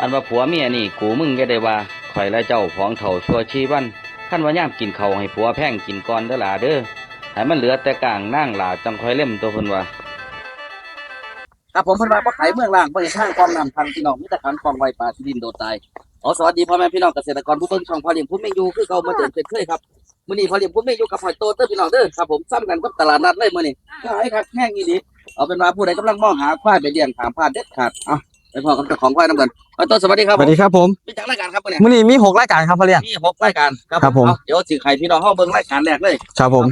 อันว่าผัวเมียนี่กูมึงก็ได้ว่าข่อยและเจ้าของเฒ่าชัวชีวันคันว่าย่ามกินเขาให้ผัวแพ่งกินก่อนเด้อหล่ะเด้อให้มันเหลือแต่กลางนางหลาจังค่อยเล่มตัวเพิ่นว่าครับผมเพิ่นว่าบ่ขายเมืองล่างบ่ได้ทางความน้ำพังพี่น้องมีแต่การคลองไว้ปลาที่ดินโดดตายอ๋อสวัสดีพ่อแม่พี่น้องเกษตรกรผู้เบิ่งช่องพ่อเลี้ยงผู้ไม่อยู่คือเก่ามาเดินเช่นเคยครับมื้อนี้พ่อเลี้ยงผู้ไม่อยู่กับหอยโตเด้อพี่น้องเด้อครับผมซ้ำกันกับตลาดนัดเลยมื้อนี้ขายคักแห้งอีหลีเอาเป็นว่าผู้ใดกำลังมองหาควายไปเลี้ยงถามพลาดเด็ดขาดเอะไปพ่อกับเจ้าของควายนํกัน หอยโตสวัสดีครับสวัสดีครับผมมีจักรายการครับมื้อนี้มื้อนี้มีหกรายการครับพ่อเลี้ยงมีหกรายการครับผมเอาเดี๋ยวสิให้พี่น้องเฮาเบิ่งรายการแรกเลยครับผม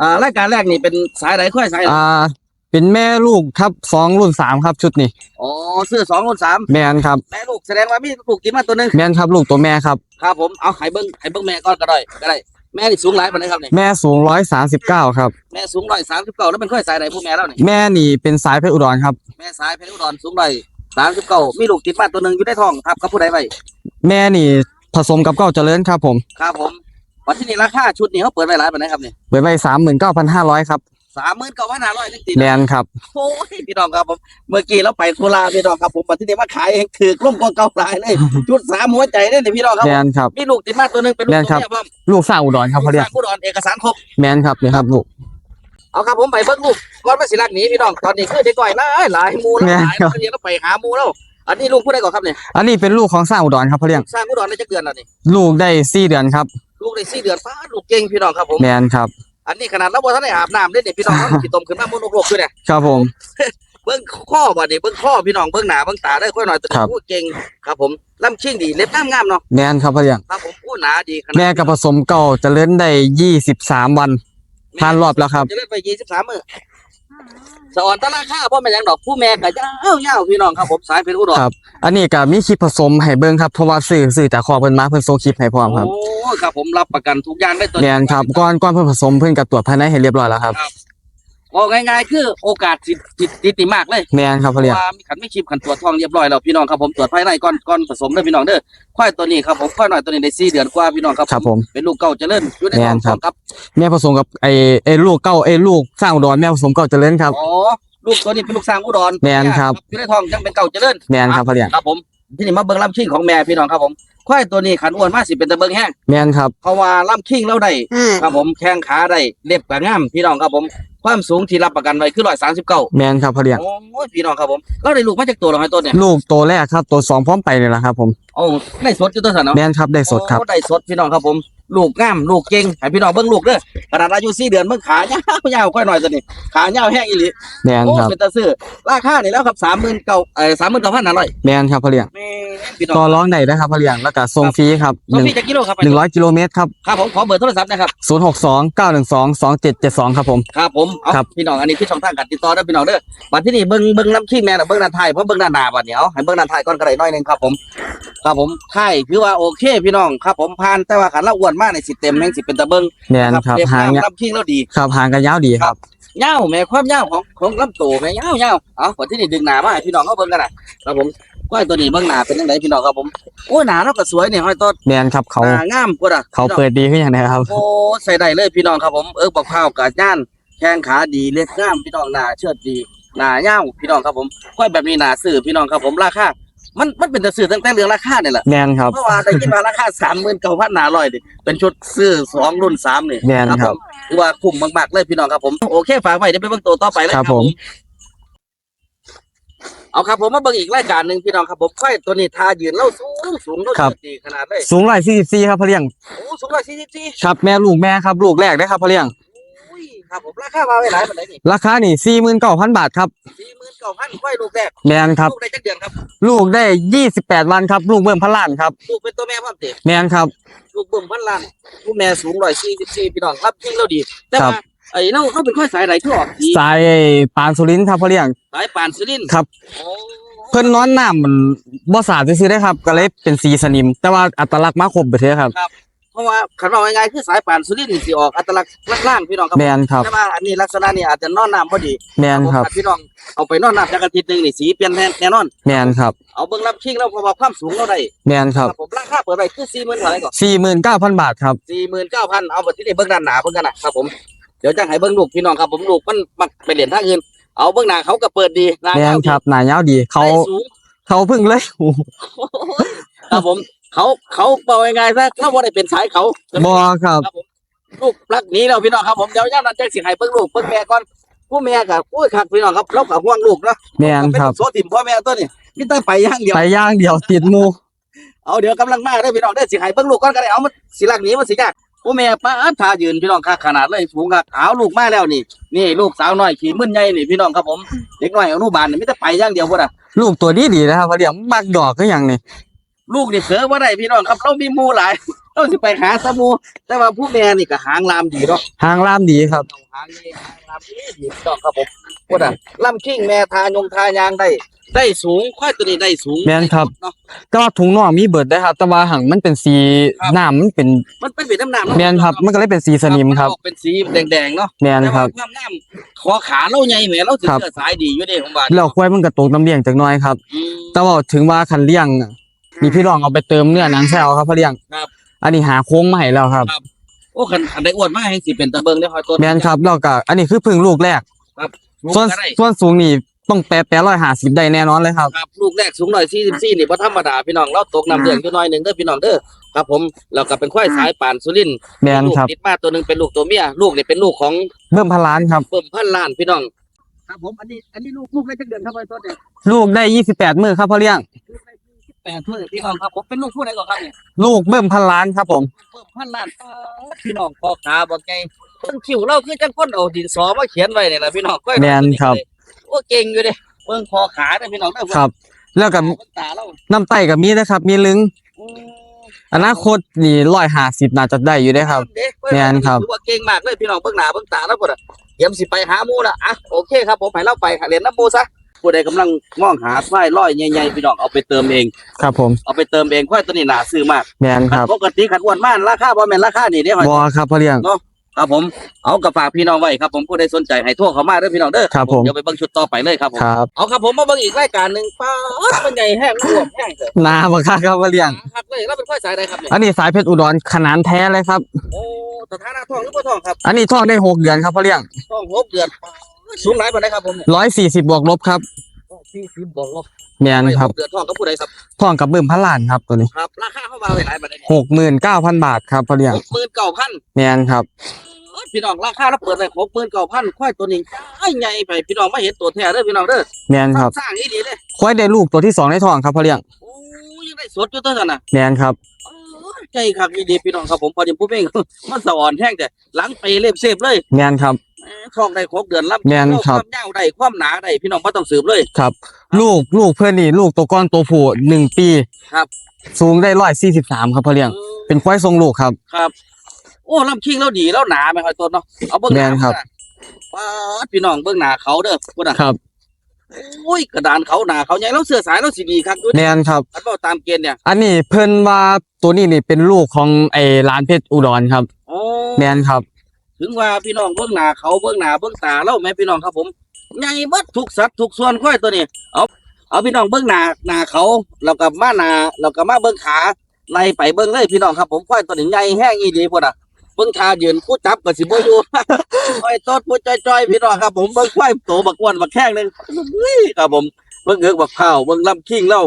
อ่ารายการแรกนี่เป็นสายไหนควายสายไหนอ่า เป็นแม่ลูกครับสองรุ่นสามครับชุดนี้อ๋อซื้อสองคนสามแมนครับแม่ลูกแสดงว่ามีลูกกินมาตัวหนึงแมนครับลูกตัวแม่ครับครับผมเอาให้เบิ้งให้เบิ้งแม่ก่อนก็ได้ก็ได้ แม่นี่สูงหลายปานใดครับนี่แม่สูงร้อยสามสิบเก้าครับ แม่สูงร้อยสามสิบเก้าแล้วเป็นค่อยสายไหนผู้แม่แล้วนี่แม่นี่เป็นสายเพชรอุดรครับ แม่สายเพชรอุดรสูงร้อยสามสิบเก้ามีลูกติดมาตัวหนึ่งอยู่ในท้องครับกับผู้ใดไว้แม่นี่ผสมกับเก้าเจริญครับผม ครับผมวันที่นี่ราคาชุดนี้เขาเปิดไว้หลายปานใดครับนี่เปิดไว้สามหมื่นเก้าพันห้าร้อยครับ สามหมื่นเก้าพันห้าร้อยจริงแมนครับโอ้ยพี่น้องครับผมเมื่อกี้เราไปโคราชพี่น้องครับผมวันที่นี่มาขายเองถือกล่มกว่าเก่าหลายเลยชุดสามหัวใจเลยนี่พี่น้องครับแมผมนครับมีลูกติดมาตัวหนึ่งเป็นลูกแม่นตัวครับเมียพร้อมลูกสาวอุดรครับพ่อเลี้ยงผู้ดอนเอกสารครบแมนครับนี่ครับลูกเอาครับผมไปเบิ้งลูกก่อนมาสิลักหนีพี่น้องตอนนี้คือเด็กก่อยหลายหลายหมูแล้วแม่หลายครับเรียนแล้วไปหาหมูแล้วอันนี้ลูกผู้ใดก่อนครับเนี่ยอันนี้เป็นลูกของสร้างอุดรครับพ่อเลี้ยงสร้างผู้ดอนได้จักเดือนแล้วนี่ลูกได้สี่เดือนครับ ลูกได้สี่เดือนฟ้าลูกเก่งพี่น้องครับผมแมนครับ อันนี้ขนาดเราบ่ทันได้อาบน้ำเด้เนี่ยพี่น้องเราสิต้มขึ้นมามุนโลกด้วยเนี่ยครับผม เบิ้งข้อบ่นี่เบิ้งข้อพี่น้องเบิ้งหน้าเบิ้งตาได้ค่อยหน่อยตัวครันี้บพูดเก่งครับผมลำชิ่งดีเล็บงามงามๆเนาะแมนครับพ่อเลี้ยงครับผมผู้หนาดีขนาดแม่กับผสมเก่าเจริญได้ยี่สิบสามวันผ่านรอบแล้วครับจะเล่นไปยี่สิบสามมื้อ สอนตะราคาพ่อแม่ยังดอกผู้แม่ก็ยาวยาวๆพี่น้องครับผมสายเพชรอุดรครับ อันนี้ก็มีคลิปผสมให้เบิ่งครับเพราะว่าสื่อสื่อจากคอเพิ่นมาเพิ่นส่งคลิปให้พร้อมครับโอ้ครับผมรับประกันทุกอย่างได้ตัวแม่นครับก่อนก่อนเพิ่นผสมเพิ่นก็ตรวจภายในให้เรียบร้อยแล้วครับ บอกง่ายๆคือโอกาสติดติดติดติมากเลยแม่นครับเพพ่อราะเลี้ยงว่ามีขันไม่ชิมขันตรวจท้องเรียบร้อยแล้วพี่น้องครับผมตรวจภายในก่อนก่อนผสมเด้อพี่น้องเด้อควายตัวนี้ครับผมควายน้อยตัวนี้ได้สี่เดือนกว่าพี่น้องครับครับผม เป็นลูกเก่าเจริญอยู่ในแม่ท้องนครับครับแม่ผสมกับไอ้ไอ้ลูกเก้าไอ้ลูกสร้างอุดรแม่ผสมเก้าเจริญครับ อ๋อลูกตัวนี้เป็นลูกสร้างอุดรแม่นครับ อยู่ในท้องยังเป็นเก่าเจริญแม่นครับพ่อเลี้ยง ครับผม ที่นี่มาเบิ่งลำชิงของแม่พี่น้องครับผมควายตัวนี้ขันอ้วนมากสิเป็นตะเบิงแห้งแม่นครับ เพราะว่าลำชิงเราได้ครับผมแข้งขาได้เล็บก็งามพี่น้องครับผมความสูงที่รับประกันไว้คือร้อยสามสิบเก้าแม่นครับพ่อเลี้ยงโอ้ยพี่น้องครับผมเราได้ลูกมาจากตัวเราให้ตัวเนี่ยลูกตัวแรกครับตัวสองพร้อมไปเลยละครับ ผมโอ้ได้สดอยู่ตัวสันเนาะแม่นครับได้สดครับโอ้ได้สดพี่น้องครับผม ลูกงามลูกเก่งให้พี่น้องเบิ่งลูกเด้อขนาดอายุสี่เดือนเบิ่งขายาวยาวๆค่อยหน่อยตัวนี้ขายาวแห้งอีหลีแม่นโอ้ครับเป็นตาซื้อราคานี่แล้วครับสามหมื่นเก้าเอ่อสามหมื่นเก้าพันห้าร้อยแม่นครับพ่อเลี้ยงแม่พี่น้องต่อร้องได้นะครับพ่อเลี้ยงแล้วก็ส่งฟรีครับหตัวนึ่งพี่จะกิโลครับหนึ่งร้อยกิโลเมตรครับครับผมขอเบอร์โทรศัพท์นะครับศูนย์หกสองเก้าหนึ่งสองสองเจ็ดเจ็ดสองครับผม ครับผมเอาครับ พี่น้องอันนี้คือช่องทางการติดต่อเด้อพี่น้องเด้อบัดที่นี่เบิ่งเบิ่งน้ำขี้แม่น่ะเบิ่งด้านท้ายเพราะเบิ่งด้านหน้าบัดเดี๋ยวให้เบิ่งด้านท้ายก่อนก็ได้หน้อยหนึงครับผม ครับผมท้ายคือว่าโอเค พี่น้องครับผมผ่านแต่ว่าขันละอ้วนมากในสิเต็มแม่งสิเป็นตะเบิ่งแม่นครับเรียบหางงามเงี้ยลำขี้แล้วดี ครับหางกันยาวดีครับยาวแม่ความยาวของของลำตัวแม่ยาวยาวเอาบัดที่นี่ดึงหน้ามาให้พี่น้องเขาเบิ่งกันน่ะครับผมก้อยตัวนี้เบิ่งหน้าเป็นจังไดพี่น้องครับผมโอ้ยหน้าเราก็สวยนี่ห้อยต้นแม่นครับเขาหน้างามกว่าน่ะเขาเปิดดีขึ้นอย่างไรครับโอ้ใส่ได้เลยพี่น้องครับผมเอิกบักข้าวกาดย่านแข้งขาดีเล็กงามพี่น้องหน้าเชิดดีหน้ายาวพี่น้องครับผมก้อยแบบนี้หน้าซื้อพี่น้องครับผมราคา มันมันเป็นแต่ซื้อตั้งแต่เรื่องราคาเนี่ยแหละแม่นครับเพราะว่าได้ยินว่าราคาสามหมื่นเก้าพันหนาร้อยดิเป็นชุดซื้อสองรุ่นสามนี่แม่นครับผมถือว่าคุ้มมากๆเลยพี่น้องครับผมโอเคฝากไว้เดี๋ยวไปเบิ่งตัวต่อไปเลยครับผมเอาครับผมมาเบิ่งอีกรายการหนึ่งพี่น้องครับผมค่อยตัวนี้ทายืนเล่าสูงสูงเล่าครับเชิดดีขนาดเลยสูงร้อยสี่สิบสี่ครับพ่อเลี้ยงโอ้สูงร้อยสี่สิบสี่ครับแม่ลูกแม่ครับลูกแรกได้ครับพ่อเลี้ยงอุ้ย ครับผมราคามาไว้หลายปานใดนี่ราคานี่สี่หมื่นเก้าพันบาทครับ สี่หมื่นเก้าพันค่อยลูกแรกแม่นครับ ลูกได้จักเดือนครับ ลูกได้ยี่สิบแปดวันครับ ลูกเบิ่มพันล้านครับ ลูกเป็นตัวแม่พร้อมเต็มแม่นครับ ลูกเบิ่มพันล้านลูกแม่สูงร้อยสี่สิบสี่พี่น้องรับจริงแล้วดี แต่ครับว่าไอ้เน่าเขาเป็นค่อยสายไหนที่ออกสีสายปานสุรินทร์ครับพ่อเลี้ยง สายปานสุรินทร์ครับ โอ้เพิ่นนอนน้ำมันบ่สาดซื้อๆได้ครับ ก็เลยเป็นสีสนิม แต่ว่าอัตลักษณ์มาครบไปเถอะครับ เพราะว่าขันว่าง่ายๆคือสายปานสุรินทร์นี่สิออกอัตลักษณ์ล่างๆพี่น้องครับแม่นครับ แต่ว่าอันนี้ลักษณะนี่อาจจะนอนน้ำพอดีแม่นครับผมพี่น้องเอาไปนอนน้ำจักอาทิตย์หนึงนี่สีเปลี่ยนแน่แน่นอน แม่นครับ เอาเบิ่งรับชิงแล้วเพราะว่าความสูงเราได้แม่นครับผมราคาเปิดไปคือสี่หมื่นเท่าไหร่ก่อนสี่หมื่นเก้าพันบาทครับ สี่หมื่นเก้าพันเอาบัดที่นี่เบิ่งด้านหนาเบิ่งกันนะครับผมเดี๋ยวจะให้เบิ่งลูกพี่น้องครับผมลูกมันมักไปเรียนทางอื่นเอาเบื้องหน้าเขาก็เปิดดีหน้าแม่ยานวดีครับหน้ายาวดี เขาได้สูง เขาพึ่งเลยโอ้โหครับผม เขาเขาบอกยังไงซะเขาบ่ได้เป็นสายเขาบอครับครับผมลูกรักหนี้แล้วพี่น้องครับผมเดี๋ยวย่านั้นจะสิให้เบิ่งลูกเบิ่งแม่ก่อนผู้แม่กับอุ้ยคักพี่น้องครับเรากับห่วงลูกเนาะแม่นครับ เป็นโซติมพ่อแม่ตัวนี้มีแต่ไปอย่างเดียวไปย่างเดียวติดหมูเอาเดี๋ยวกำลังมาเด้อพี่น้องเด้อสิให้เบิ่งลูกก่อนก็ได้เอามันสิรักหนีมันสิยากผู้แม่ป้าดทายืนพี่น้องคักขนาดเลยสูงคักเอาลูกมาแล้วนี่ นี่ลูกสาวน้อยขี่มึนใหญ่นี่พี่น้องครับผมเด็กน้อยอนุบาลนี่มีแต่ไปอย่างเดียวพุ่นน่ะลูกตัวดีดีนะครับเขาเรียกมักดอกก็อย่างนี้ ลูกนี่เสือว่าได้พี่น้องครับ เรามีหมูหลาย เราสิไปหาสมูแต่ว่าผู้แม่นี่ก็หางลามดีเนาะหางล่ามดีครับ หางนี่หางลามดีดีพี่น้องครับผมพุ่นน่ะลำคิงแม่ทายงทายางได้ ได้สูงค่อยตัวนี้ได้สูงแม่นครับ เนาะ แต่ว่าถุงน่องมีเบิดได้ครับ แต่ว่าหังมันเป็นสีครับน้ำมันเป็นมันเป็นสีน้ำน้ำเนาะแมนครับ มันก็เลยเป็นสีสนิมครับนออกเป็นสีแดงๆเนาะแมนแต่คว่ารับ ความน้ำคอขาเราใหญ่แหมเราถึงครับเสื้อสายดีอยู่เด้ของบ้านแล้วควายมันกระตกน้ำเลี้ยงจากหน้อยครับ อืมแต่ว่าถึงว่าคันเลี้ยงน่ะ มีพี่รองเอาไปเติมเนื้อหนังแซวครับพ่อเลี้ยงครับ อันนี้หาโค้งมาให้แล้วครับ โอ้คันคันได้อ้วนมากให้สิเป็นตะเบิงได้คอยตัว แมนครับแล้วก็อันนี้คือพึ่งลูกแรกลูกส่วนก็ได้ส่วนสูงนี่ต้องแปะแปะร้อยหาสิบได้แน่นอนเลยครับ ครับลูกแรกสูงหน่อย44นี่บ่ธรรมดาพี่น้องเราตกน้ำเลี้ยงอยู่หน่อยหนึงเด้อพี่น้องเด้อครับผมแล้วก็เป็นควายสายป่านสุรินทร์แมนครับลูกติดมาตัวหนึงเป็นลูกตัวเมียลูกนี่เป็นลูกของเบิ่มพนล้านครับ เบิ่มพันล้านพี่น้อง ครับผมอันนี้อันนี้ลูกลูกได้จักเดือนครับไอ้ต้นเนี่ยลูกได้ยี่สิบแปดมือครับพ่อเลี้ยงลูกได้ แปดถ้วยพี่น้องครับผมเป็นลูกผู้ใดก่อนครับเนี่ยลูกเบิ่มพันล้านครับผมเบิ่มพันล้านป๊าดพี่น้องพ่อขาบอกไงเพิ่นคิวเราคือจังคนเอาดินสอมาเขียนไว้นี่ล่ะพี่น้องก้อยแม่นครับ โอ้เก่งอยู่เด้เบิ่งพ่อขาเด้อพี่น้องเด้อครับ แล้วก็เบิ่งตาเราน้ำไตกับมีนะครับ มีลึงอืมอนาคตนี่ร้อยหาสิบน่าจะได้อยู่ได้ครับ เด้แม่นครับ ถือว่าเก่งมากเลยพี่น้องเบิ่งหน้าเบิ่งตาแล้วพุ่นน่ะเตรียมสิไปหาหมู่ละอะโอเคครับผมให้เราไปหาเรียนน้ำหมู่ซะ ผู้ใดกำลังมองหาควายร้อยใหญ่ๆพี่น้องเอาไปเติมเอง ครับผมเอาไปเติมเองควายตัวนี้น่าซื้อมากแมนครับปกติขันอ้วนมากราคาบ่แม่นราคานี่เด้หอยบอครับพ่อเลี้ยง ครับผมเอากระฝากพี่น้องไว้ครับผมผู้ใดสนใจให้โทรเข้ามาเด้อพี่น้องเด้อครับผม เดี๋ยวไปเบิ่งชุดต่อไปเลยครับผมครับเอาครับผมมาเบิ่งอีกรายการหนึงป้าดมันใหญ่แห้งรวมแห้งเถอะนาบักคักครับพ่อเลี้ยง ครับเลยแล้วเป็นควายสายใดครับเนี่ยอันนี้สายเพชรอุดรขนานแท้เลยครับ โอ้สถานะท้องหรือบ่ท้องครับ อันนี้ทอดได้หกเดือนครับพ่อเลี้ยง ท้องหกเดือนป๊าด สูงหลายปานใดครับผมเนี่ยร้อยสี่สิบบวกลบครับสี่สิบบอกลบแมนครับหกเดือนท้องกับผู้ใดครับทองกับเบิ่มพันล้านครับตัวนี้ครับราคาเข้ามาไว้หลายปานใดหกหมื่นเก้าพันบาทครับพ่อเลี้ยงหกหมื่นเก้าพันแมนครับพี่น้องราคาเราเปิดเลยหกหมื่นเก้าพันควายตัวนี้ใหญ่ไปพี่น้องมาเห็นตัวแท้เด้อพี่น้องเด้อแมนครับสร้างอีดีเลยควายได้ลูกตัวที่สองในท้องครับพ่อเลี้ยงโอ้ยยังได้สดอยู่ตัวนั้นน่ะแมนครับโอ้ยใจครับอีดีพี่น้องครับผมพอดีผู้เพ่งมันสะอ่อนแห้งแต่หลังไปเล็บเสพเลยแมนครับ เอ้ยท้องได้ครบเดือนรับแม่นครับ ความยาวได้ความหนาได้พี่น้องบ่ต้องสืบเลย ครับ ลูกลูกเพื่อนนี่ ลูกตัวก้อนตัวผู้หนึ่งปีครับ สูงได้ร้อยสี่สิบสามครับพ่อเลี้ยง เป็นควายทรงลูกครับ ครับ โอ้ลำคิงแล้วดีแล้วหนาไหมครับต้นเนาะเอาเบิ่งหแม่น้านครับ ป้าดพี่น้องเบิ่งหน้าเขาเด้อพุ่นน่ะครับ โอ้ยกระดานเขาหนาเขาใหญ่แล้วเสื้อสายแล้วสิดีครับด้วยแมนครับ อันบ่ตามเกณฑ์เนี่ยอันนี้เพิ่นว่าตัวนี้นี่เป็นลูกของไอ้ร้านเพชรอุดรครับ โอ้แมนครับ ถึงว่าพี่น้องเบิ่งหน้าเขาเบิ่งหน้าเบิ่งตาแล้วแม่พี่น้องครับผมใหญ่เบิดทุกสัตว์ทุกส่วนควายตัวนี้เอาเอาพี่น้องเบิ่งหน้าหน้าเขาแล้วก็มาหน้าแล้วก็มาเบิ่งขาไล่ไปเบิ่งเลยพี่น้องครับผมควายตัวนี้ใหญ่แห้งอีดีพุ่นน่ะเบิ่งท่ายืนผู้จับก็สิบ่อยู่ควายต้นผู้จอยๆพี่น้องครับผมเบิ่งควายโตบักอ้วนบักแข้งหนึงอุ้ยครับผมเบิ่งเอือกบักข้าเบิ่งลำคิงเล่า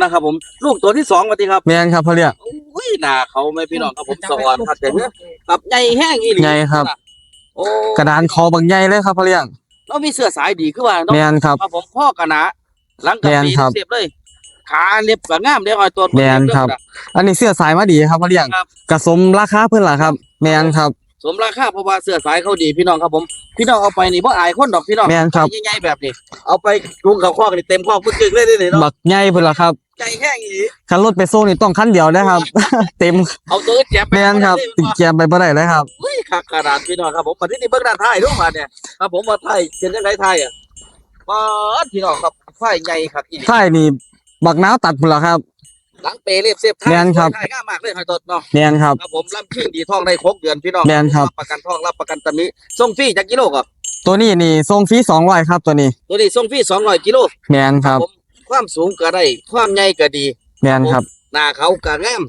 นะครับผมลูกตัวที่สองว่าติครับแมนครับพ่อเลี้ยงอุ้ยหน้าเขาแม่พี่น้องครับผมสะอ่อนครับแต่เนื้อครับใหญ่แห้งอีหลีใหญ่ครับ โอ้กระดานคอบางใหญ่เลยครับพ่อเลี้ยงเรามีเสื้อสายดีขึ้นว่าเนาะแมนครับ ครับผมพ่อกะหนาหลังกับแม่นปีครับ เสียบเลย ขาเล็บก็งามเด้อหอยตัว แม่นครับ อันนี้เสื้อสายมาดีครับพ่อเลี้ยงครับ กระสมราคาเพิ่นล่ะครับ แมนครับ สมราคาเพราะว่าเสื้อสายเขาดีพี่น้องครับผม พี่น้องเอาไปนี่บ่อายคนดอกพี่น้องแม่นครับ ใหญ่ๆแบบนี้เอาไปจุงเขาคอกนี่เต็มคอกปึ๊กๆเลยนี่เนาะบักใหญ่เพิ่นล่ะครับใจแห้งอีหลีคันรถไปโซ่นี่ต้องคันเดียวนะครับ เต็มเอาตัวแจ็บไปแมนครับติดแกมไปบ่ได้เลยครับ เฮ้ยคักกระดาษพี่น้องครับผมมาที่นี่เบิ่งด้านท้ายรูปมาเนี่ยครับผมว่าท้ายเป็นจังไดท้ายอะป๊าดพี่น้องครับไฟใหญ่ครับอีหลี ท้ายนี่บักน้าวตัดพุ่นล่ะครับ หลังเปเรียบเสียบท้ายแม่นครับท้ายงามมากเลยหอยตัวเนาะแมนครับ ครับผมรับชื่อดีท่องได้ครบเดือนพี่น้องแม่นครับ ประกันท่องรับประกันตำนี้ส่งฟรีจากกิโลครับตัวนี้นี่ทรงฟรี200ครับตัวนี้ตัวนี้ส่งฟรีสองร้อยกิโลแมนครับผมความสูงก็ได้ความใหญ่ก็ดี แมนครับหน้าเขาก็งาม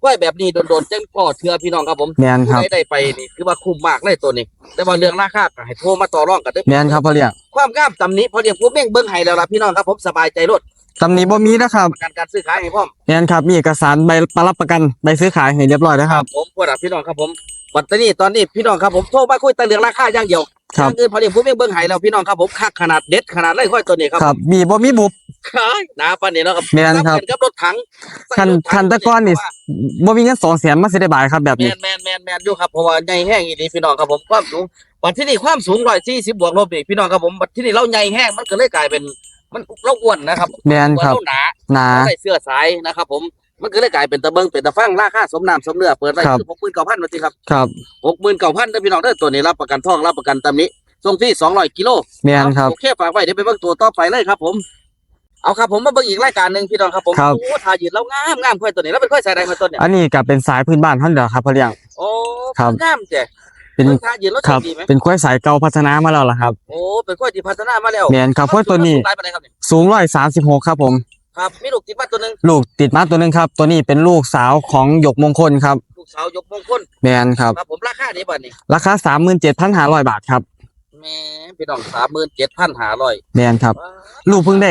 คควายแบบนี้โดนๆจังพ่อเทือพี่น้องครับผมแมนครับ ผู้ใดได้ไปนี่คือว่าคุ้มมากเลยตัวนี้ แต่ว่าเรื่องราคาก็ให้โทรมาต่อรองกันเด้อแมนครับพ่อเลี้ยงความงามตำนี้พอเรียกผู้เม่งเบิ้งให้แล้วล่ะพี่น้องครับผมสบายใจรถ ตำหนี้บ่มีนะครับประกันการซื้อขายให้พร้อมแมนครับมีเอกสารใบรับประกันใบซื้อขายให้เรียบร้อยแล้วครับ ผมพวกเราพี่น้องครับผมวันนี้ตอนนี้พี่น้องครับผมโทรมาคุยแต่เรื่องราคาอย่างเดียวครับอย่างอื่นพอเรียกผู้เม่งเบิ้งให้แล้วพี่น้องครับผมคักขนาดเด็ดขนาดเลยค่อยตัวนี้ครับครับมีบ่มีบุบขายหนาปานนี้เนาะครับแม่นครับเงิกับรถถังคันคันแตะก้อนนี่บ่มีเงินสองแสนมาสิได้บายครับแบบแมนี้นแมนแมนแมนอยู่ครับเพราะว่าใหญ่แห้งอีนี้พี่น้องครับผมความสูงวันที่นี่ความสูงร้อยสี่สิบบวกลบนี่พี่น้องครับผมวันที่นี่เราใหญ่แห้งมันก็เลยกลายเป็น มันเราอ้วนนะครับแมนครับเราหนาหนาใส่เสื้อสายนะครับผมมันก็เลยกลายเป็นตะเบิงเป็นตะฟังราคาสมน้ำสมเนื้อเปิดไว้ครับคือหกหมื่นเก้าพันมาสิครับครับหกหมื่นเก้าพันเด้อพี่น้องเด้อตัวนี้รับประกันทองรับประกันตำนี้ส่งที่สองร้อยกิโลแมนครับโอเคฝากไว้เดี๋ยวไปเบิ่งตัวต่อไปเลยครับ ผมเอาครับผมมาเบิ่งอีกรายการหนึ่งพี่น้องครับผมครับโอ้ทายืนแล้วงามงามค่อยตัวนี้แล้วเป็นค่อยใส่ใดมาตัวเนี่ยอันนี้ก็เป็นสายพื้นบ้านท่านเดียวครับพ่อเลี้ยงโอ้ครับงามเจ้ เป็นทายืนแล้วครับ ดีไหมเป็นควายสายเก่าพัฒนามาแล้วล่ะครับโอ้เป็นค่อยที่พัฒนามาแล้วแมนครับควายตัวนี้สูงหลายปานใดครับเนี่ยสูงร้อยสามสิบหกครับผม ครับมีลูกติดมาตัวหนึงลูกติดมาตัวหนึงครับ ตัวนี้เป็นลูกสาวของหยกมงคลครับลูกสาวยกมงคลแมนครับ ครับผมราคานี้บัดนี้ราคาสามหมื่นเจ็ดพันห้าร้อยบาทครับแหม่พี่น้องสามหมื่นเจ็ดพันห้าร้อยแมนครับ ลูกเพิ่งได้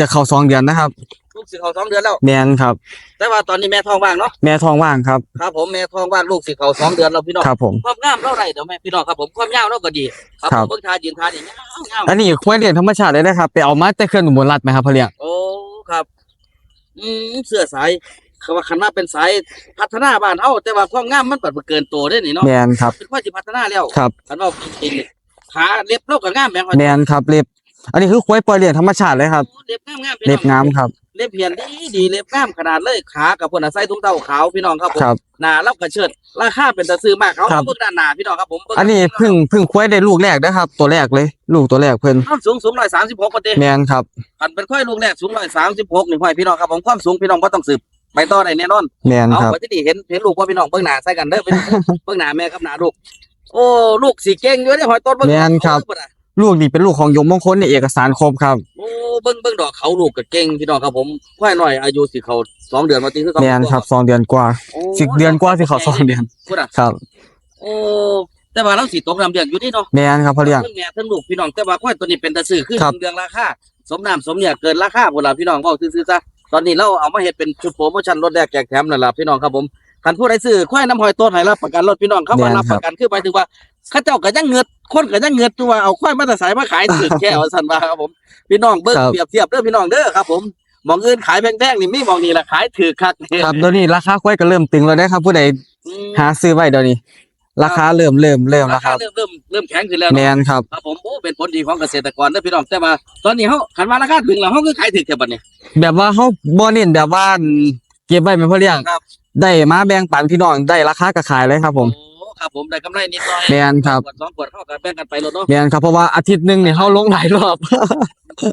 จะเข้าสองเดือนนะครับลู กสิเขาสองเดือนแล้ว แมนครับ แต่ว่าตอนนี้แม่ท้องว่างเนาะแม่ทองว่างครับ ครับผมแม่ท้องว่างลูกสิเขาสองเดือนแล้วพี่น้องครับผม ความงามเท่าไหร่เดี๋ยวแม่พี่น้องครับผมความยาวเท่าก็ดีครับครัผมบเบิ่งทายืนทานี่งามงามอันนี้ควายเลี้ยงธรรมชาติเลยนะครับ ไปเอามาแต่เคลื่อนอุบลรัฐไหมครับพ่อเลี้ยง โอ้ครับอืมเสื้อสายเขาว่าคันว่าเป็นสายพัฒนาบ้านเฮาแต่ว่าความงามมันปัดบ่เกินตัวได้นี่เนาะแมนครับ เป็นข้อที่พัฒนาแล้วครับ คันว่าจริงๆนี่ขาเล็บเราก็งามแม่งแมนครับเล็บ อันนี้คือควายปล่อยเลี้ยงธรรมชาติเลยครับ เล็บงามงามเล็บงามครับ เล็บเพียนดีดีเล็บงามขนาดเลยขากับพวกน่ะใส่ถุงเท้าขาวพี่น้องครับผมครับ หน้ารับกระเชิดราคาเป็นตะซื้อมากเขาครับ เบิ่งด้านหน้าพี่น้องครับผมเบิ่งอันนี้เพิ่งเพิ่งควายได้ลูกแรกนะครับ ตัวแรกเลย ลูกตัวแรกเพิ่นความสูงสูง136ปฏิแมนครับ อันเป็นค่อยลูกแรกสูง136นี่ห้อยพี่น้องครับผมความสูงพี่น้องบ่ต้องสืบไปต่อได้แน่นอนแมนเอาครับไว้ที่นี่เห็นเห็นลูกว่าพี่น้องเบิ่งหน้าใส่กันเด้อเป็นเบิ่งหน้าแม่กับหน้าลูก โอ้ลูกสีเก่งอยู่เด้อหอยต้นเบิ่งแม่นครับเอาเบิ่งพุ่นน่ะ ลูกนี่เป็นลูกของหยกมงคลในเอกสารครบครับโอ้เบิ่งเบิ่งดอกเขาลูกก็เก่งพี่น้องครับผมค่อยหน่อยอายุสิเขาสองเดือนมาตีคือเขาแมนครับสองเดือนกว่าโอ้สิบเดือนกว่าสิเขาสองเดือนพุ่นน่ะครับโอ้แต่ว่าเราสิตกน้ำเดือดอยู่นี่เนาะแมนครับพ่อเลี้ยงทั้งแม่ทั้งลูกพี่น้องแต่ว่าค่อยตัวนี้เป็นตะซื้อคือครับเรื่องราคาสมน้ำสมเนี่ยเกินราคาพุ่นล่ะพี่น้องเว้าซื่อๆซะตอนนี้เราเอามาเฮ็ดเป็นชุดโปรโมชั่นลดแรกแจกแถมนั่นล่ะพี่น้องครับผม คันผู้ใดซื้อค่อยน้ำหอยต้นให้รับประกันรถพี่น้องเขาว่ารับประกันคือหมายถึงว่าเข้าเจ้าก็ยังเงิดคนก็ยังเงิดตัวเอาควายมาแต่สายมาขายถือแค่ว่าสันว่าครับผมพี่น้องเบิ้งครับเปรียบเทียบเด้อพี่น้องเด้อครับผมหมองอื่นขายแพงๆนี่มีหมองนี่ละขายถือคักเนี่ยครับเดี๋ยวนี้ราคาควายก็เริ่มตึงแล้วนะครับ ผู้ใดอืมหาซื้อไว้เดี๋ยวนี้ราคาเริ่มเริ่มเริ่มราแล้วคคารับเริ่มเริ่มเริ่มแข็งขึ้นแล้วแมเนาะนครับครับผมโอ้เป็นผลดีของเกษตรกรเด้อพี่น้องแต่ว่าตอนนี้เขาขันมาราคาถึงแล้วเขาคือขายถือแค่บัดนี้แบบว่าเขาบ่เน้นแบบว่าเก็บไว้เป็นพ่อเลี้ยงครับ ได้มาแบ่งปันพี่น้องได้ราคาก็ขายเลยครับ ผม โอ้ครับผมได้กำไรนิดหน่อยแม่นครับ ขวดสองขวดเข้ากันแบ่งกันไปรถเนาะ แมนครับเพราะว่าอาทิตย์หนึงเนี่ยเขาลงหลายรอบ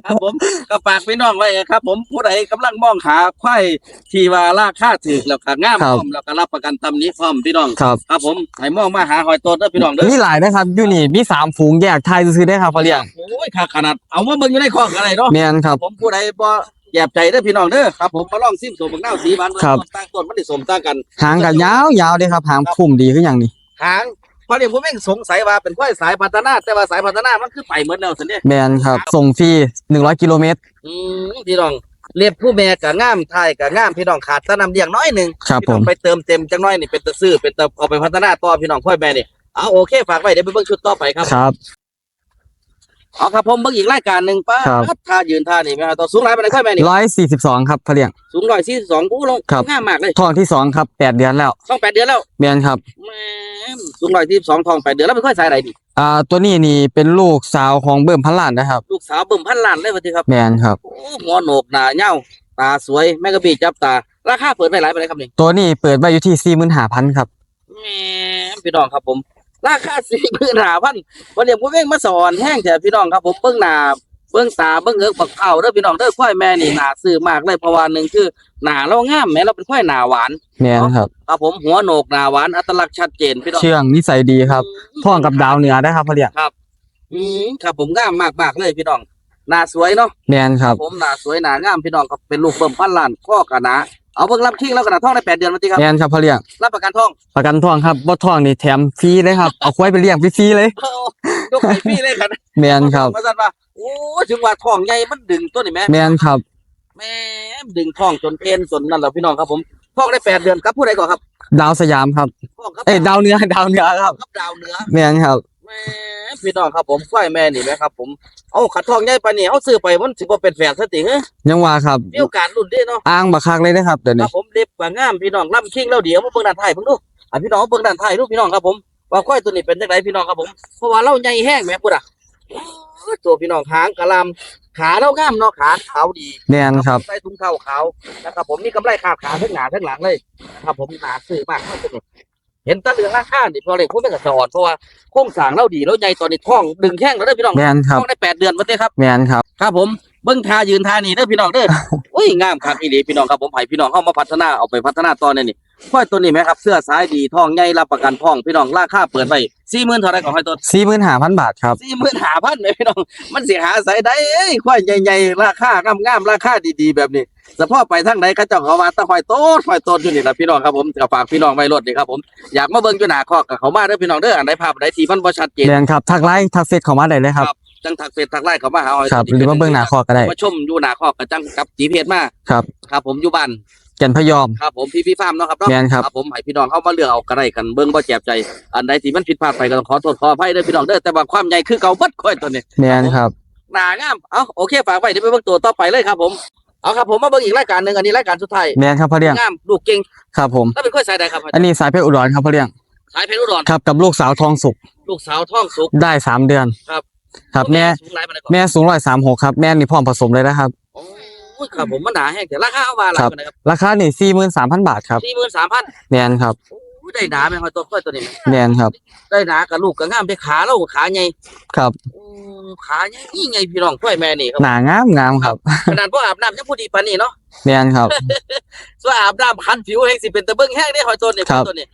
ครับผมก็ฝากพี่น้องไว้ครับ ผมผู้ใดกำลังมองหาควายที่ว่าราคาถือแล้วก็งามพครัร้บอมแล้วก็รับประกันตำหนี้พร้อมพี่น้อง ครับครับผมให้มองมาหาหอยโตดเด้อพี่น้องเด้อมีหลายนะครับอยู่นี่มีสามฝูงแยกไทยซื้อๆได้ครับพ่อเลี้ยงโอ้ยขาขนาดเอามาเบิ่งอยู่ในคอกอะไรเนาะแมนครับ ผมผู้ใดบ่ แยบใจเด้อพี่น้องเด้อครับผมมาลองซิมสมบักนาวสีบานเบิ่งครับต้นต่างต้นมันได้สมต่างกัน หางกับยาวยาวเลยครับ หางพุ่มดีขึ้นอย่างนี้หางเพราะเดี๋ยวผมเองสงสัยว่าเป็นควายสายพัฒนา แต่ว่าสายพัฒนามันคือไปเหมือนแล้วสิเนี่ยแมนครับ ส่งฟรีหนึ่งร้อยกิโลเมตรอืมพี่น้องเรียบผู้แม่กับง่ามไทยกับง่ามพี่น้องขาดแตะนำเลี้ยงน้อยหนึ่งครับพี่ผน้องมไปเติมเต็มจังน้อยนี่เป็นตะซื้อเป็นตะเอาไปพัฒนาต่อพี่น้องค่อยแม่นี่เอาโอเคฝากไว้เดี๋ยวไปเบิ่งชุดต่อไปครับ ครับ เอาครับผมเบิ่งอีกรายการหนึ่งป้าครับ ท่ายืนท่านี่แม่ต่อสูงหลายปานใดค่อยแม่นี่ร้อยสี่สิบสองครับพ่อเลี้ยง สูงร้อยสี่สองกูลงครับ ง่ามมากเลยทองที่สองครับแปดเดือนแล้วท้องแปดเดือนแล้วแมนครับแม่มสูงร้อยที่สองทองแปดเดือนแล้วเป็นค่อยสายอะไรดิอ่าตัวนี้นี่เป็นลูกสาวของเบิ่มพันล้านนะครับลูกสาวเบิ่มพันล้านเลยวันที่ครับแมนครับ โอ้หัวโหนกหนาเง่าตาสวยแม่กระบี่จับตาราคาเปิดไปหลายไปเลยครับนี่ตัวนี้เปิดไว้อยู่ที่สี่หมื่นห้าพันครับ แหม่พี่น้องครับผม ราคาสี่หมื่นห้าพันวันนี้ผมเองมาสอนแห้งแต่พี่น้องครับผมเบิ้งหน้าเบิ้งตาเบิ้งเอิกบักเผาเด้อพี่น้องเด้อควายแม่นี่หนาซื้อมากเลยเพราะว่าหนึ่งคือหนาเรางามแม่เราเป็นควายหนาหวานแมนครับครับผมหัวโหนกหนาหวานอัตลักษณ์ชัดเจนพี่น้องเชื่องนิสัยดีครับท่องกับดาวเหนือได้ครับพ่อเลี้ยงอืมครับผมงามมากมากๆเลยพี่น้องหน้าสวยเนาะแมนครับ ผมหน้าสวยหน้างามพี่น้องครับเป็นลูกเบิ่มพันล้านข้อกะหนา เอาเบิ่งรับคิงแล้วกันนะท่องได้แปดเดือนมาติครับแม่นครับพ่อเลี้ยงรับประกันท่องประกันทองครับบ่ทองนี่แถมฟรีเลยครับเอาควายไปเลี้ยงฟรีๆเลย ยกไข่พี่เลยกันแม่นครับ มาสั่นว่าโอ้ถึงว่าท้องใหญ่มันดึงตัวนี่แม่แม่นครับแม่ดึงท้องจนเอ็นจนนั่นแหละพี่น้องครับผมท้องได้แปดเดือนครับผู้ใดก่อนครับดาวสยามครับท้องครับเอ้ยดาวเหนือดาวเหนือครับ ครับดาวเหนือ แม่นครับแม่ พี่น้องครับผมควายแม่นี่แม่ครับ ผมเอาขัดท้องใหญ่ปานนี้เอาซื้อไปมันสิบ่เป็นแฝดซะติเหรอยังว่าครับมีโอกาสลุ้นเด้เนาะอ้างบักคักเลยนะครับเดี๋ยวครันี้บผมเล็บกว่างามพี่น้องล่ำคิงแล้วเดี๋ยวมาเบิ่งด้านท้ายเพิ่งดูอะพี่น้องเบิ่งด้านท้ายดูพี่น้องครับผมว่าควายตัวนี้เป็นจังไดพี่น้องครับผมเพราะว่าเราใหญ่แห้งแม่พุ่นอะโอ้ยตัวพี่น้องหางกะลำขาเรางามเนาะขาขาวดีแม่นครับ ใส่ถุงเท้าขาวนะครับผมนี่กำไรขาบขาทั้งหน้าทั้งหลังเลยนะครับผมหนาซื้อมากมากเลย เห็นตาเหลืองราคาดิพอเลยผมเป็นกระสอนเพราะว่าโครงสร้างเราดีแล้วใหญ่ตอนนี้ท้องดึงแข้งแล้วเด้อพี่น้องแม่นครับ ท้องได้แปดเดือนมาเด้อครับ แม่นครับ ครับผมเบิ้งทายืนทานี่เด้อพี่น้องเด้อ อุ้ยงามครับอีหลีพี่น้องครับผมให้พี่น้องเข้ามาพัฒนาเอาไปพัฒนาต่อเนี่ยนี่ ค่อยตัวนี้ไหมครับเสื้อสายดีท้องใหญ่รับประกันท้องพี่น้องราคาเปิดไว้สี่หมื่นเท่าไรก็ให้ตัว45,000บาทครับสี่หมื่นหาพันไหมพี่น้องมันเสียหาใส่ได้เอ้ยควายใหญ่ๆราคางามๆราคาดีๆ แบบนี้แต่พ่อไปทางไหนก็เจ้าเขาว่าตะคอยโตดคอยโตดอยู่นี่ละพี่น้องครับผมก็ฝากพี่น้องไว้รถนี่ครับผมอยากมาเบิ่งอยู่หน้าคอกกับเขามาเด้อพี่น้องเด้ออันใดภาพอันใดที่มันบ่ชัดเจนแม่นครับทักไลน์ทักเฟซเข้ามาได้เลยครับจังทักเฟซทักไลน์เขามาหาเอาครับหรือว่าเบิ่งหน้าคอกก็ได้มาชมอยู่หน้าคอกกับจังกับจีเพจมาครับ ครับผมอยู่บ้าน แก่นพยอม ครับผมพี่พี่ฟาร์มเนาะครับเนาะแม่นครับครับ ผมให้พี่น้องเข้ามาเลือกเอากระไรกันเบิ่งบ่แจ็บใจ อันใดที่มันผิดพลาดไปก็ต้องขอโทษขออภัยเด้อพี่น้องเด้อแต่ว่าความใหญ่คือเก่าเบัดค่อยตัวนี้ แม่นครับ หนางาม เอาโอเค ฝากไว้เดี๋ยวไปเบิ่งตัวต่อไปเลยครับผม เอาครับผมมาเบิ่งอีกรายการหนึ่งอันนี้รายการสุดท้ายแม่นครับพ่อเลี้ยงงามลูกเก่งครับผม แล้วเป็นค่อยสายใดครับอันนี้สายเพชรอุดรครับพ่อเลี้ยงสายเพชรอุดรครับกับลูกสาวทองสุกลูกสาวท้องสุกได้สามเดือนครับ ครับแม่สูงหลายปานใดก่อนแม่สูงร้อยสามหกครับแม่นี่พร้อมผสมเลยนะครับโอ้ยครับผมมันหนาแห้งแต่ราคาเอาว่าหลายปานใดครับราคานี่สี่หมื่นสามพันบาทครับสี่หมื่นสามพันแม่นครับได้หนาไหมครับตัวค่อยตัวนี้แม่นครับ ได้หนากับลูกกับงามได้ขาแล้วขาใหญ่ครับโอ้ขาใหญ่นี่ไงพี่น้องค่อยแม่นี่ครับหนางามงามครับขนาดพวกอาบน้ำยังพูดดีปานนี้เนาะแม่นครับส่วนอาบน้ำคันผิวแห้งสิเป็นตะเบิ้งแห้งได้หอยตัวนี่ครับตัวนี้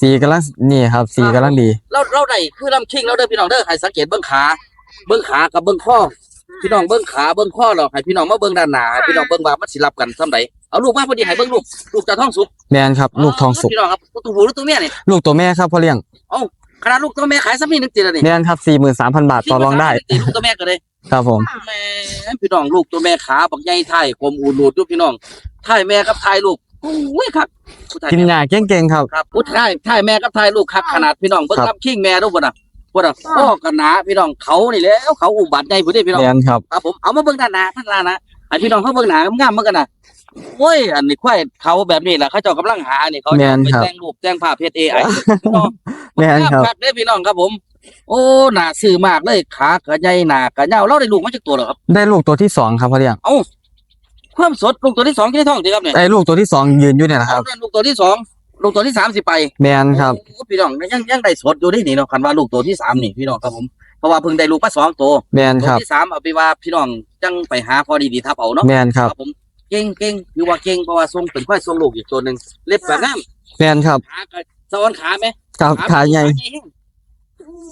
สีกำลังนี่ครับสีกำลังดีเราเราได้คือลำคิงเราได้อพี่น้องเด้อให้สังเกตเบิ้งขา เบิ้งขากับเบิ้งข้อ พี่น้องเบิ้งขาเบิ้งข้อเราให้พี่น้องมาเบิ้งด้านหน้าให้พี่น้องเบิ้งว่ามันสิรับกันซ้ำใดเอาลูกมาพอดีให้เบิ้งลูกลูกจะท้องสุกแม่นครับ ลูกทองสุกพี่น้องครับตัวผู้หรือตัวเมียนี่ลูกตัวแม่ครับพ่อเลี้ยงขนาดลูกตัวแม่ขายซ้ำนี่นึงตีแล้วนี่แม่นครับสี่หมื่นสามพันบาทต่อรองได้ตีลูกตัวแม่ก็เลยครับผมแม่พี่น้องลูกตัวแม่ขาบักใหญ่ไทยกลมอูรูดอยู่พี่น้องไทยแม่กับไทยลูกโอ้ยครับผู้ไทยกินแม่ยาเก่งๆครับครับผู้ไทยไทยแม่กับไทยลูกคักขนาดพี่น้องเบิ่งครับรับคิงแม่ดูบ่น่ะ บ่น่ะพ่อกันหนาพี่น้องเขานี่แหล้วเขาอุบัติใหญ่พุ่นเด้พี่น้องแม่นครับ ครับผมเอามาเบิ่งด้านหน้าท่านลานะให้พี่น้องเขาเบิ่งหน้างามๆเหมือนกันน่ะโอ้ยอันนี้ควายเขาแบบนี้ล่ะเขาเจ้ากำลังหานี่เขาแม่จะนไปครับ แต่งรูปแต่งภาพเพจ AI พี่น้อง แม่นครับคักเด้อพี่น้องครับผม โอ้หน้าซื่อมากเลยขากระใหญ่หน้ากระยาวเราได้ลูกมาจากตัวเหรอครับ ได้ลูกตัวที่สองครับพ่อเลี้ยงความสดลูกตัวที่สองที่ในท้องสิครับเนี่ยได้ลูกตัวที่สองยืนอยู่เนี่ยนะครับ เอาลูกตัวที่สอง ลูกตัวที่สามสิไปแม่นครับโอ้พี่น้องยังยังได้สดอยู่นี่นี่เนาะคันว่าลูกตัวที่สามนี่พี่น้องครับผมเพราะว่าเพิ่งได้ลูกมาสองตัวแม่นตัวครับที่สามเอาไปว่าพี่น้องจังไปหาพอดีๆทับเอาเนาะแม่นครับผมเก่งเก่งคือว่าเก่งเพราะว่าทรงเป็นควายทรงลูกอีกตัวหนึ่งเล็บแบบน้แม่นครับำขาก็สะออนขาไหมครับขาใหญ่แห้ง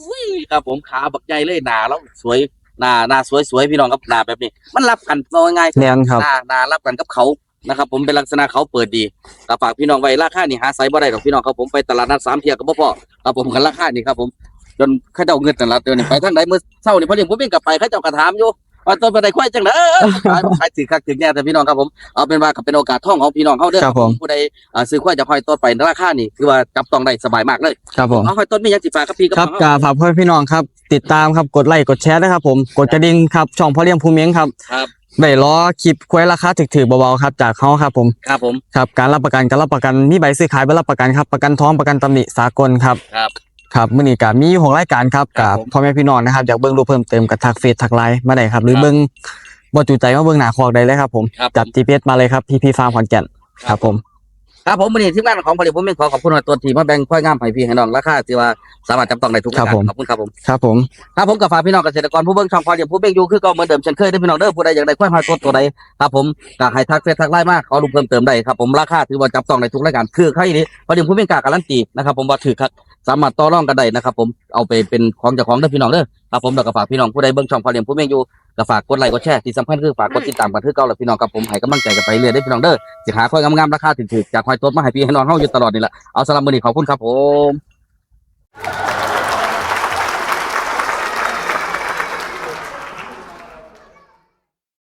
อุ้ยครับผมขาบักใหญ่เลยหนาแล้วสวยหนาหนาสวยสวยพี่น้องครับหนาแบบนี้ มันรับกันเอาง่ายๆแม่นครับหนาหนารับกันกับเขา นะครับผมเป็นลักษณะเขาเปิดดีก็ฝากพี่น้องไว้ราคานี่หาไซบ่ได้หรอกพี่น้องครับผมไปตลาดนัดสามเทียก็บ่พอครับผมกันราคานี่ครับผมจนเข้าเจ้าเงินแต่ละเดือนนี่ไปทางใดเมื่อเช้านี่พอเลี้ยงผมวิ่งกลับไปเข้าเจ้ากระถามอยู่ว่าต้นไปได้ควายจังเลยขายบ่ขายถือคักถือแน่แต่พี่น้องครับผมเอาเป็นว่าก็เป็นโอกาสท่องของพี่น้องเขาเด้อครับผมผู้ใดอ่าซื้อควายจะคอยต้นไปราคานี่คือว่าจับต้องได้สบายมากเลยครับผมเอาคอยต้นมีหยังสิฝากกับพี่กับครับน้องกาฝากพ่อพี่น้องครับ ติดตามครับกดไลค์กดแชร์นะครับผมกดกระดิ่งครับช่องพ่อเลี้ยงภูเมียงครับครับ ได้ล้อคลิปควายราคาถือๆเบาๆครับจากเขาครับผมครับผมครับการรับประกันการรับประกันมีใบซื้อขายใบรับประกันครับประกันท้องประกันตำหนิสากลครับครับครับมื้อนี้ก็มีอยู่ของรายการครับครักับบผมพ่อแม่พี่น้องนะครับอยากเบิ่งรูปเพิ่มเติมกับทักเฟซทักไลน์มาได้ครับ หรือครับเบิ่งบ่จุใจมาเบิ่งหน้าคอกได้เลยครับผมครับจับ GPS มาเลยครับพีพีฟาร์มขอนแก่นครับผม ครับผมวันนี้ทีมงานของผลิตผมเป็นขอขอบคุณตัวทีมมาแบ่งควายงามให้พี่ให้น้องราคาที่ว่าสามารถจับต้องได้ทุกรายครัการบผมขอบคุณครับผมครับผมครับผมกับฝากพี่น้องเกษตรกรผู้เบิ่งช่องพอเดียมผู้เบ่งอยู่คือเก็เหมือนเดิมเช่นเคยได้อพี่น้องเด้อผู้ใดอยากได้ควายพายตัวตัวใดครับผมก็ให้ทักเฟซทักไลน์มาขอรูปเพิ่มเติมได้ครับผมราคาถือว่าจับต้องได้ทุกรายการคือเขาอีนี้พอเดียมผู้เบ่งกล้าการันตีนะครับผมว่าถือครับ สามารถต่อรองกันได้นะครับ ผมเอาไปเป็นของเจ้าของเด้อพี่น้องเด้อครับผมแล้วก็ฝากพี่น้องผู้ใดเบิ่งช่องพอเลี้ยงผู้เม่งอยู่ก็ฝากกดไลค์กดแชร์ที่สำคัญคือฝากกดติดตามกันคือเก่าแล้วพี่น้องครับผมให้กำลังใจกันไปเรื่อยได้อพี่น้องเด้อสิหาค่อยงามๆราคาถูกๆจากหอยตัวมาให้พี่ให้น้องเฮาอยู่ตลอดนี่แหละเอาสำหรับมื้อนี้ขอบคุณครับผม